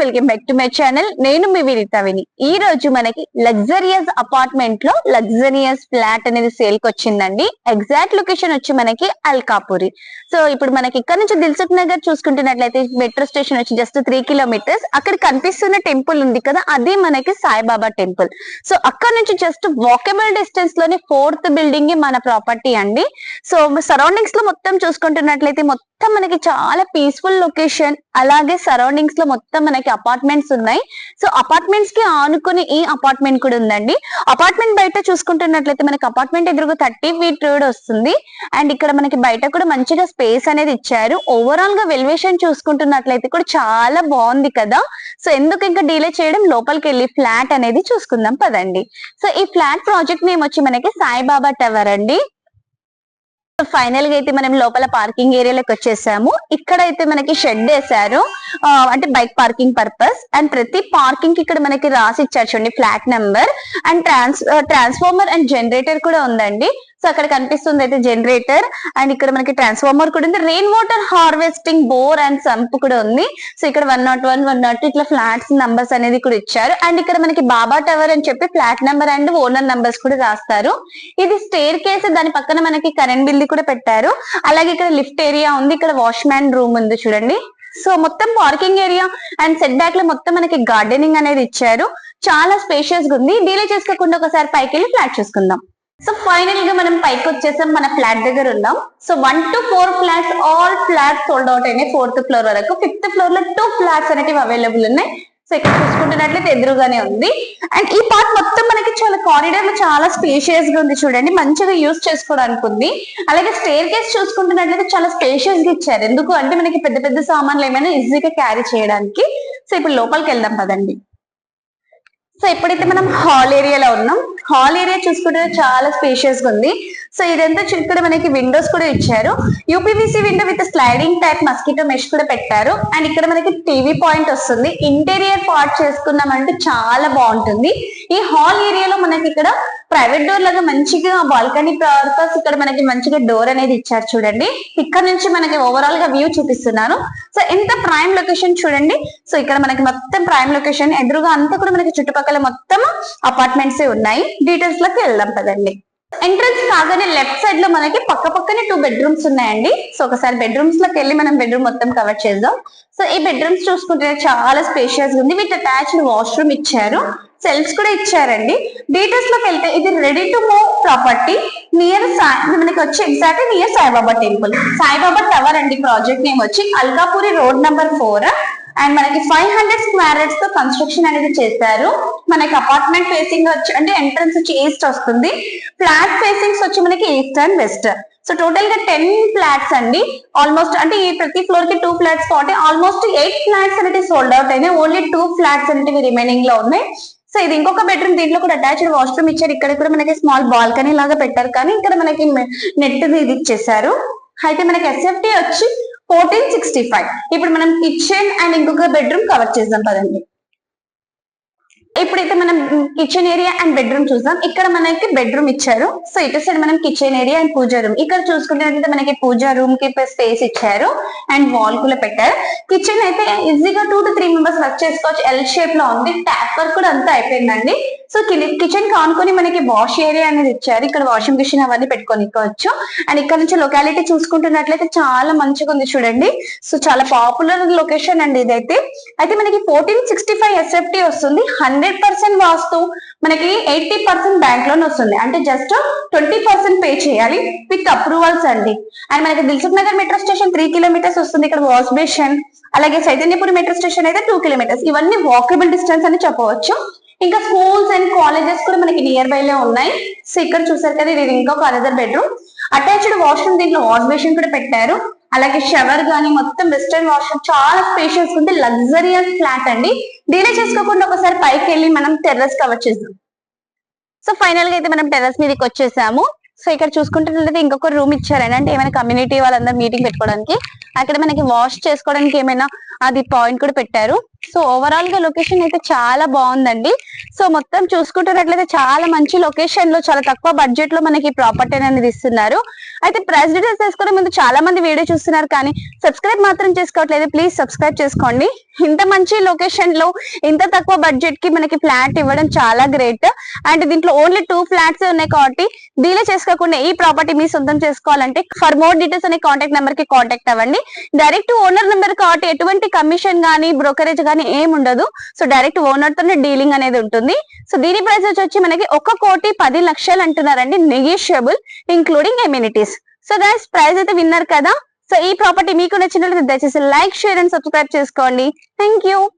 Welcome back to my channel నేను మీ వినితావిని ఈ రోజు మనకి లగ్జరియస్ అపార్ట్మెంట్లో లగ్జరియస్ ఫ్లాట్ అనేది సేల్కి వచ్చిందండి ఎగ్జాక్ట్ లొకేషన్ వచ్చి మనకి అల్కాపురి. సో ఇప్పుడు మనకి ఇక్కడ నుంచి దిల్సుఖ్ నగర్ చూసుకుంటున్నట్లయితే మెట్రో స్టేషన్ వచ్చి జస్ట్ త్రీ కిలోమీటర్స్ అక్కడ కనిపిస్తున్న టెంపుల్ ఉంది కదా అది మనకి సాయిబాబా టెంపుల్ సో అక్కడ నుంచి జస్ట్ వాకబుల్ డిస్టెన్స్లోనే ఫోర్త్ బిల్డింగ్ మన ప్రాపర్టీ అండి. సో సరౌండింగ్స్లో మొత్తం చూసుకుంటున్నట్లయితే మొత్తం మనకి చాలా పీస్ఫుల్ లొకేషన్ అలాగే సరౌండింగ్స్లో మొత్తం మనకి అపార్ట్మెంట్స్ ఉన్నాయి. సో అపార్ట్మెంట్స్కి ఆనుకుని ఈ అపార్ట్మెంట్ కూడా ఉందండి. అపార్ట్మెంట్ బయట చూసుకుంటున్నట్లయితే మనకి అపార్ట్మెంట్ ఎదురుగా థర్టీ ఫీట్ రోడ్ వస్తుంది. అండ్ ఇక్కడ మనకి బయట కూడా మంచిగా స్పేస్ అనేది ఇచ్చారు. ఓవరాల్గా వెల్వేషన్ చూసుకుంటున్నట్లయితే కూడా చాలా బాగుంది కదా. సో ఎందుకు ఇంకా డీలే చేయడం? లోపలికి వెళ్ళి ఫ్లాట్ అనేది చూసుకుందాం పదండి. సో ఈ ఫ్లాట్ ప్రాజెక్ట్ నేమ్ వచ్చి మనకి సాయిబాబా టవర్ అండి. ఫైనల్గా అయితే మనం లోపల పార్కింగ్ ఏరియాలోకి వచ్చేసాము. ఇక్కడ అయితే మనకి షెడ్ వేసారు ఆ, అంటే బైక్ పార్కింగ్ పర్పస్ అండ్ ప్రతి పార్కింగ్కి ఇక్కడ మనకి రాసి ఇచ్చారు చూడండి flat number and trans transformer and generator కూడా ఉందండి. సో అక్కడ కనిపిస్తుంది అయితే జనరేటర్ అండ్ ఇక్కడ మనకి ట్రాన్స్ఫార్మర్ కూడా ఉంది. Rain water harvesting bore and sump కూడా ఉంది. సో ఇక్కడ one nought one one nought ఇట్లా ఫ్లాట్స్ నంబర్స్ అనేది కూడా ఇచ్చారు. అండ్ ఇక్కడ మనకి బాబా టవర్ అని చెప్పి flat number and owner numbers కూడా రాస్తారు. ఇది స్టేర్ కేస్ దాని పక్కన మనకి కరెంట్ బిల్ కూడా పెట్టారు. అలాగే ఇక్కడ లిఫ్ట్ ఏరియా ఉంది. ఇక్కడ వాష్ మ్యాన్ రూమ్ ఉంది చూడండి. సో మొత్తం పార్కింగ్ ఏరియా అండ్ సెట్ బ్యాక్లో మొత్తం మనకి గార్డెనింగ్ అనేది ఇచ్చారు. చాలా స్పేషియస్గా ఉంది. డీలే చేసుకోకుండా ఒకసారి పైకి వెళ్ళి ఫ్లాట్ చూసుకుందాం. సో ఫైనల్గా మనం పైకి వచ్చేసాం. మన ఫ్లాట్ దగ్గర ఉన్నాం. So one two four flats all flats sold out అయినాయి. ఫోర్త్ ఫ్లోర్ వరకు. ఫిఫ్త్ ఫ్లోర్లో టూ ఫ్లాట్స్ అనేవి అవైలబుల్ ఉన్నాయి. సో ఇక్కడ చూసుకుంటున్నట్లయితే ఎదురుగానే ఉంది. అండ్ ఈ పార్ట్ మొత్తం మనకి చాలా కారిడార్లో చాలా స్పేషియస్గా ఉంది చూడండి. మంచిగా యూస్ చేసుకోవడానికి ఉంది. అలాగే స్టేర్ కేస్ చూసుకుంటున్నట్లయితే చాలా స్పేషియస్గా ఇచ్చారు. ఎందుకు? అంటే మనకి పెద్ద పెద్ద సామాన్లు ఏమైనా ఈజీగా క్యారీ చేయడానికి. సో ఇప్పుడు లోపలికి వెళ్దాం పదండి. సో ఎప్పుడైతే మనం హాల్ ఏరియాలో ఉన్నాం హాల్ ఏరియా చూసుకుంటే చాలా స్పేషియస్గా ఉంది. సో ఇదంతా ఇక్కడ మనకి విండోస్ కూడా ఇచ్చారు. UPVC window with sliding type mosquito mesh కూడా పెట్టారు. అండ్ ఇక్కడ మనకి టీవీ పాయింట్ వస్తుంది. ఇంటీరియర్ పార్ట్ చేసుకున్నామంటే చాలా బాగుంటుంది. ఈ హాల్ ఏరియాలో మనకి ఇక్కడ ప్రైవేట్ డోర్ లాగా మంచిగా బాల్కనీ పర్పస్ ఇక్కడ మనకి మంచిగా డోర్ అనేది ఇచ్చారు చూడండి. ఇక్కడ నుంచి మనకి ఓవరాల్గా వ్యూ చూపిస్తున్నాను. సో ఎంత ప్రైమ్ లొకేషన్ చూడండి. సో ఇక్కడ మనకి మొత్తం ప్రైమ్ లొకేషన్ ఎదురుగా అంతా కూడా మనకి చుట్టుపక్కల మొత్తం అపార్ట్మెంట్స్ ఉన్నాయి. డీటెయిల్స్లోకి వెళ్దాం పదండి. ఎంట్రన్స్ కాగానే లెఫ్ట్ సైడ్లో మనకి పక్క పక్కనే టూ బెడ్రూమ్స్ ఉన్నాయండి. సో ఒకసారి బెడ్రూమ్స్లోకి వెళ్ళి మనం బెడ్రూమ్ మొత్తం కవర్ చేద్దాం. సో ఈ బెడ్రూమ్స్ చూసుకుంటే చాలా స్పేషియస్ ఉంది. విత్ అటాచ్డ్ వాష్రూమ్ ఇచ్చారు. సెల్స్ కూడా ఇచ్చారండి. డీటెయిల్స్లోకి వెళ్తే ఇది ready to move property near మనకి వచ్చి exact near Saibaba temple. Saibaba tower అండి ప్రాజెక్ట్ నేమ్ వచ్చి Alkapuri road number four and మనకి ఫైవ్ హండ్రెడ్ స్క్వేర్తో కన్స్ట్రక్షన్ అనేది చేశారు. మనకి అపార్ట్మెంట్ ఫేసింగ్ వచ్చి అంటే ఎంట్రన్స్ వచ్చి ఈస్ట్ వస్తుంది. ఫ్లాట్ ఫేసింగ్స్ వచ్చి మనకి ఈస్ట్ అండ్ వెస్ట్ సో టోటల్గా టెన్ ఫ్లాట్స్ అండి. ఆల్మోస్ట్ అంటే ఈ ప్రతి ఫ్లోర్కి టూ ఫ్లాట్స్ కాబట్టి ఆల్మోస్ట్ ఎయిట్ ఫ్లాట్స్ అనేవి సోల్డ్ అవుట్ అయినాయి. ఓన్లీ టూ ఫ్లాట్స్ అనేవి రిమైనింగ్లో ఉన్నాయి. సో ఇది ఇంకొక బెడ్రూమ్ దీంట్లో కూడా అటాచ్డ్ వాష్రూమ్ ఇచ్చారు. ఇక్కడ కూడా మనకి స్మాల్ బాల్కనీ లాగా పెట్టారు. కానీ ఇక్కడ మనకి నెట్ ఇది ఇచ్చేసారు అయితే మనకి ఎస్ఎఫ్టీ వచ్చి ఫోర్టీన్ సిక్స్టీ ఫైవ్ ఇప్పుడు మనం కిచెన్ అండ్ ఇంకొక బెడ్రూమ్ కవర్ చేద్దాం పదండి. ఇప్పుడైతే మనం కిచెన్ ఏరియా అండ్ బెడ్రూమ్ చూద్దాం. ఇక్కడ మనకి బెడ్రూమ్ ఇచ్చారు. సో ఇటు సైడ్ మనం kitchen area and pooja room ఇక్కడ చూసుకుంటే మనకి పూజా రూమ్కి స్పేస్ ఇచ్చారు అండ్ వాల్ కూడా పెట్టారు. కిచెన్ అయితే ఈజీగా two to three members work చేసుకోవచ్చు. ఎల్ షేప్లో ఉంది. ట్యాప్ వర్క్ కూడా అంతా అయిపోయిందండి. సో కిచెన్కి ఆనుకొని మనకి వాష్ ఏరియా అనేది ఇచ్చారు. ఇక్కడ వాషింగ్ మిషన్ అవన్నీ పెట్టుకోనికోవచ్చు అండ్ ఇక్కడ నుంచి లొకాలిటీ చూసుకుంటున్నట్లయితే చాలా మంచిగా ఉంది చూడండి. సో చాలా పాపులర్ లొకేషన్ అండి ఇదైతే. అయితే మనకి ఫోర్టీన్ సిక్స్టీ ఫైవ్ ఎస్ఎఫ్టీ వస్తుంది. హండ్రెడ్ పర్సెంట్ వాస్తు మనకి ఎయిటీ పర్సెంట్ బ్యాంక్ లోన్ వస్తుంది. అంటే జస్ట్ ట్వంటీ పర్సెంట్ పే చేయాలి విత్ అప్రూవల్స్ అండి. అండ్ మనకి Dilsukh Nagar metro station three kilometres వస్తుంది. ఇక్కడ వాష్ బేషన్ అలాగే చైతన్యపురి మెట్రో స్టేషన్ అయితే టూ కిలోమీటర్స్ ఇవన్నీ వాకబుల్ డిస్టెన్స్ అని చెప్పవచ్చు. ఇంకా స్కూల్స్ అండ్ కాలేజెస్ కూడా మనకి నియర్ బై లో ఉన్నాయి. సో ఇక్కడ చూసారు కదా ఇది ఇంకొక అనదర్ బెడ్రూమ్ అటాచ్డ్ వాష్రూమ్ దీంట్లో వాష్ బేసిన్ కూడా పెట్టారు. అలాగే షవర్ గానీ మొత్తం వెస్టర్న్ వాష్రూమ్ చాలా స్పేషియస్ ఉంది. లగ్జరియస్ ఫ్లాట్ అండి. డీలే చేసుకోకుండా ఒకసారి పైకి వెళ్ళి మనం టెర్రస్ కవర్ చేద్దాం. సో ఫైనల్గా అయితే మనం టెర్రస్ మీదకి వచ్చేసాము. సో ఇక్కడ చూసుకుంటున్నట్లయితే ఇంకొక రూమ్ ఇచ్చారండి. అంటే ఏమైనా కమ్యూనిటీ వాళ్ళందరూ మీటింగ్ పెట్టుకోవడానికి. అక్కడ మనకి వాష్ చేసుకోవడానికి ఏమైనా అది పాయింట్ కూడా పెట్టారు. సో ఓవరాల్గా లొకేషన్ అయితే చాలా బాగుందండి. సో మొత్తం చూసుకుంటున్నట్లయితే చాలా మంచి లొకేషన్లో చాలా తక్కువ బడ్జెట్లో మనకి ప్రాపర్టీ అనేది ఇస్తున్నారు. అయితే ప్రైస్ డీటెయిల్స్ తెలుసుకునే ముందు చాలా మంది వీడియో చూస్తున్నారు కానీ సబ్స్క్రైబ్ మాత్రం చేసుకోవట్లేదు. ప్లీజ్ సబ్స్క్రైబ్ చేసుకోండి. ఇంత మంచి లొకేషన్లో ఇంత తక్కువ బడ్జెట్కి మనకి ఫ్లాట్ ఇవ్వడం చాలా గ్రేట్ అండ్ దీంట్లో ఓన్లీ టూ ఫ్లాట్స్ ఉన్నాయి కాబట్టి డీలే చేసుకోకుండా ఈ ప్రాపర్టీ మీ సొంతం చేసుకోవాలంటే ఫర్ మోర్ డీటెయిల్స్ అనే కాంటాక్ట్ నెంబర్కి కాంటాక్ట్ అవ్వండి. డైరెక్ట్ ఓనర్ నెంబర్ కాబట్టి ఎటువంటి కమిషన్ గానీ బ్రోకరేజ్ గానీ ఏమి ఉండదు సో డైరెక్ట్ ఓనర్ తోనే డీలింగ్ అనేది ఉంటుంది. సో దీని ప్రైస్ వచ్చి మనకి ఒక కోటి పది లక్షలు అంటున్నారండి negotiable including amenities. So guys price అయితే విన్నారు కదా? సో ఈ ప్రాపర్టీ మీకు నచ్చినట్లయితే దయచేసి లైక్ షేర్ అండ్ సబ్స్క్రైబ్ చేసుకోండి. Thank you.